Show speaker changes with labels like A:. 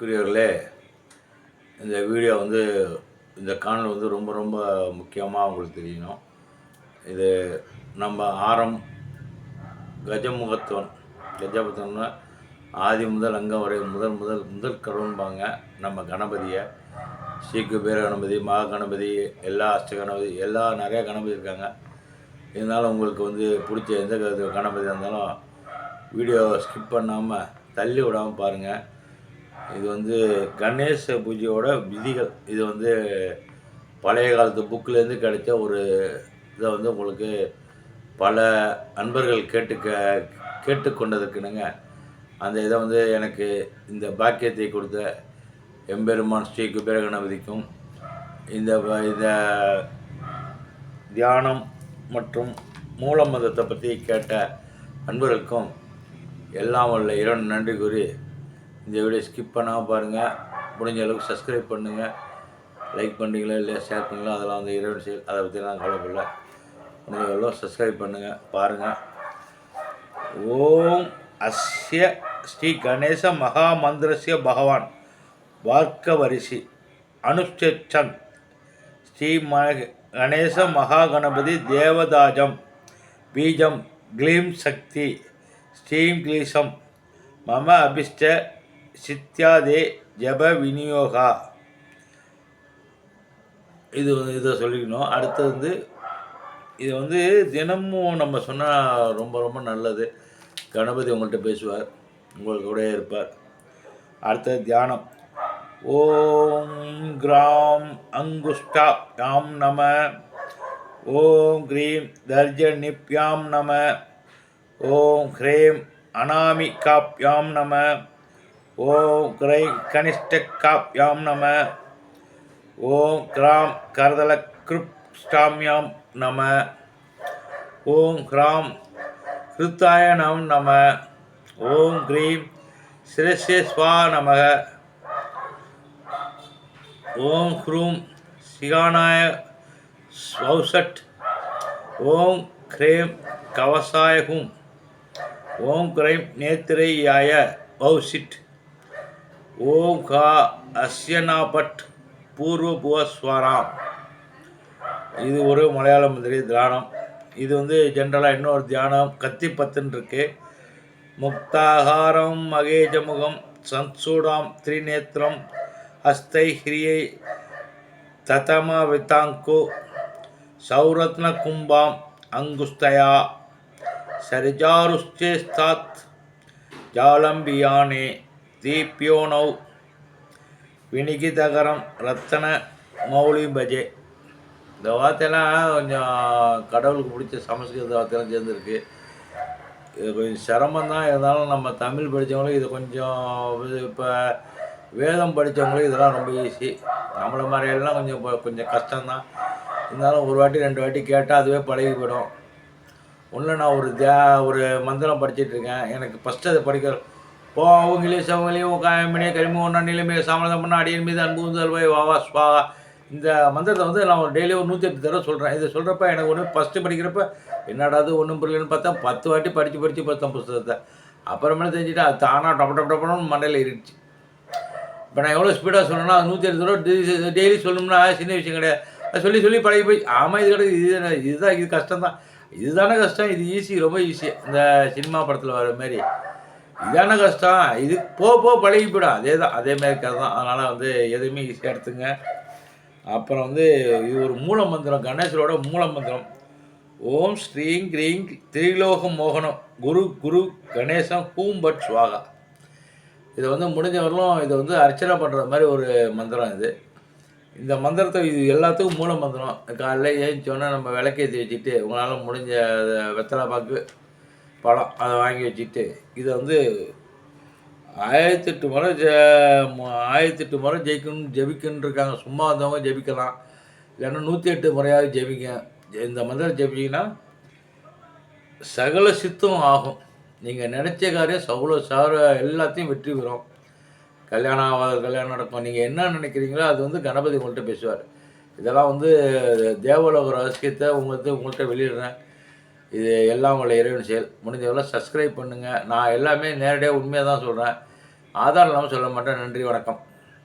A: அன்புக்குரியவர்களே இந்த வீடியோ வந்து இந்த காணல் வந்து ரொம்ப ரொம்ப முக்கியமாக உங்களுக்கு தெரியணும். இது நம்ம ஆரம் கஜமுகத்துவன் கஜமுகத்துவன்னா ஆதி முதல் அங்கம் வரை முதல் முதல் முதல் கடவுள்பாங்க நம்ம கணபதியை. சீக்கு பேர கணபதி மகா கணபதி எல்லா அஷ்ட கணபதி எல்லா நிறையா கணபதி இருக்காங்க. இருந்தாலும் உங்களுக்கு வந்து பிடிச்ச எந்த கணபதி இருந்தாலும் வீடியோ ஸ்கிப் பண்ணாமல் தள்ளி விடாமல் பாருங்கள் இது வந்து கணேச பூஜையோட விதிகள். இது வந்து பழைய காலத்து புக்கிலேருந்து கிடைச்ச ஒரு இதை வந்து உங்களுக்கு பல அன்பர்கள் கேட்டுக்க கேட்டுக்கொண்டதுக்குனுங்க அந்த இதை வந்து எனக்கு இந்த பாக்கியத்தை கொடுத்த எம்பெருமான் ஸ்ரீ குபேர கணபதிக்கும் இந்த இந்த தியானம் மற்றும் மூல மதத்தை பற்றி கேட்ட அன்பர்களுக்கும் எல்லாம் வல்ல இரண்டு நன்றி கூறி இந்த வீடியோ ஸ்கிப் பண்ணாமல் பாருங்கள் முடிஞ்ச அளவுக்கு சப்ஸ்கிரைப் பண்ணுங்கள் லைக் பண்ணுறீங்களா இல்லை ஷேர் பண்ணுங்களா அதெல்லாம் வந்து இறைவன் செயல். அதை பற்றி நான் கவலைப்படல. முடிஞ்ச அளவு சப்ஸ்கிரைப் பண்ணுங்கள் பாருங்கள் ஓம் அஸ்ய ஸ்ரீ கணேச மகா மந்திரஸ்ய பகவான். வார்க்கவரிசி அனுஷ்டன் ஸ்ரீ ம கணேச மகா கணபதி தேவதாஜம். பீஜம் க்ளீம் சக்தி. ஸ்ரீம் க்ளீசம். மம அபிஷ்ட சித்யாதே ஜப விநியோகா. இது வந்து இதை சொல்லிக்கணும். அடுத்து வந்து இது வந்து தினமும் நம்ம சொன்னால் ரொம்ப ரொம்ப நல்லது. கணபதி உங்கள்கிட்ட பேசுவார். உங்களுக்கு கூட இருப்பார். அடுத்தது தியானம். ஓம் கிராம் அங்குஷ்டா யாம் நம. ஓம் க்ரீம் தர்ஜனிப்யாம் நம. ஓம் ஹ்ரேம் அனாமிகாப்யாம் நம. ஓம் கிரை கனிஷ்டக்காப்யாம் நம. ஓம் கிராம் கரதல கிருப்டாம்யாம் நம. ஓம் கிராம் ஹிருத்தாய நம். நம ஓம் கிரீம் சிரஸ்ய ஸ்வா நமக ஓம் ஹ்ரூம் சிகானாய ஸ்வௌசட். ஓம் க்ரேம் கவசாய ஹூம் ஓம் கிரைம் நேத்திரையாய வௌசிட் ஓம் கா அஸ்யனாபட் பூர்வபுவஸ்வராம். இது ஒரு மலையாள மந்திரி தியானம். இது வந்து ஜென்ரலாக இன்னொரு தியானம் கத்தி பத்துன்னு இருக்கு. முக்தாகாரம் மகேஜமுகம் சன்சூடாம் திரிநேத்திரம் ஹஸ்தை ஹிரியை ததமா வித்தாங்கு சௌரத்ன கும்பாம் அங்குஸ்தயா சரிஜாருஷ்சேஸ்தாத் ஜாலம்பியானே தீப்யோனௌ வினிகிதகரம் ரத்தன மௌலி பஜே. இந்த வார்த்தையெல்லாம் கொஞ்சம் கடவுளுக்கு பிடிச்ச சமஸ்கிருத வார்த்தையெல்லாம் சேர்ந்துருக்கு. இது கொஞ்சம் சிரமம் தான். இருந்தாலும் நம்ம தமிழ் படித்தவங்களும் இது கொஞ்சம் இப்போ வேதம் படித்தவங்களும் இதெல்லாம் ரொம்ப ஈஸி நம்மளை மாதிரியெல்லாம் கொஞ்சம் கொஞ்சம் கஷ்டம்தான். இருந்தாலும் ஒரு வாட்டி ரெண்டு வாட்டி கேட்டால் அதுவே பழகி போயிடும். ஒன்று நான் ஒரு தியா ஒரு மந்திரம் படிச்சிட்டுருக்கேன் எனக்கு ஃபஸ்ட்டு அதை படிக்க போ அவங்களே சவங்களையும் காயமணியே கரிம ஒன்றா நிலைமை சாமதம் பண்ண அடியின் மீது அன்பு தல்வாய் வாவா ஸ்வாகா இந்த மந்திரத்தை வந்து நான் ஒரு டெய்லி ஒரு நூற்றி எட்டு தடவை சொல்கிறேன் இதை சொல்கிறப்ப எனக்கு ஒன்று ஃபஸ்ட்டு படிக்கிறப்ப என்னடா அது ஒன்றும் புரியலன்னு பார்த்தா பத்து வாட்டி படித்து படித்து பார்த்தேன் புஸ்தகத்தை அப்புறமேலே தெரிஞ்சுட்டு அது தானாக டொப்ப டொப்ப டொப்பன்னு மண்டையில் இருந்துச்சு. இப்போ நான் எவ்வளோ ஸ்பீடாக சொல்லணும்னா நூற்றி எட்டு தடவை டெய்லி சொல்லணும்னா சின்ன விஷயம் கிடையாது. அது சொல்லி சொல்லி பழகி போய் ஆமாம் இது கிடையாது இது இதுதான் இது கஷ்டம் தான் இதுதானே கஷ்டம் இது ஈஸி ரொம்ப ஈஸி இந்த சினிமா படத்தில் வர மாதிரி. இதானே கஷ்டம் இது போ போ பழகி போயிடும் அதே தான் அதே மாதிரி கதை. தான் அதனால் வந்து எதுவுமே ஈஸியாக எடுத்துங்க. அப்புறம் வந்து இது ஒரு மூல மந்திரம். கணேசரோட மூல மந்திரம். ஓம் ஸ்ரீங் கிரீங் திரிலோக மோகனம். குரு குரு கணேசம் ஹூம் பட் ஸ்வாகா இதை வந்து முடிஞ்ச இதை வந்து அர்ச்சனை பண்ணுற மாதிரி ஒரு மந்திரம் இது. இந்த மந்திரத்தை இது எல்லாத்துக்கும் மூல மந்திரம். காலையில் ஏஞ்சிச்சோன்னே நம்ம விளக்கேற்றி வச்சுட்டு உங்களால் முடிஞ்ச அதை வெத்தலை பாக்கு பழம் அதை வாங்கி வச்சுட்டு இதை வந்து ஆயிரத்தெட்டு முறை ஜ ஆயிரத்தெட்டு முறை ஜெயிக்கணும் ஜெபிக்கணுன்னு இருக்காங்க. சும்மா இருந்தவங்க ஜெபிக்கலாம். இல்லைன்னா நூற்றி எட்டு முறையாவது ஜெபிங்க. இந்த மந்திரம் ஜெபிச்சிங்கன்னா சகல சித்தம் ஆகும். நீங்கள் நினச்ச காரியம் சகல சார எல்லாத்தையும் வெற்றி பெறும். கல்யாணம் ஆகாத கல்யாணம் நடக்கும். நீங்கள் என்ன நினைக்கிறீங்களோ அது வந்து கணபதி உங்கள்கிட்ட பேசுவார். இதெல்லாம் வந்து தேவலோக ரகசியத்தை உங்கள்கிட்ட உங்கள்கிட்ட வெளியிடுறேன். இது எல்லாம் உங்களை இறைவன் செயல். முடிஞ்சவரை சப்ஸ்கிரைப் பண்ணுங்கள் நான் எல்லாமே நேரடியாக உண்மையாக தான் சொல்கிறேன் ஆதாரம் இல்லாமல் சொல்ல மாட்டேன். நன்றி வணக்கம்.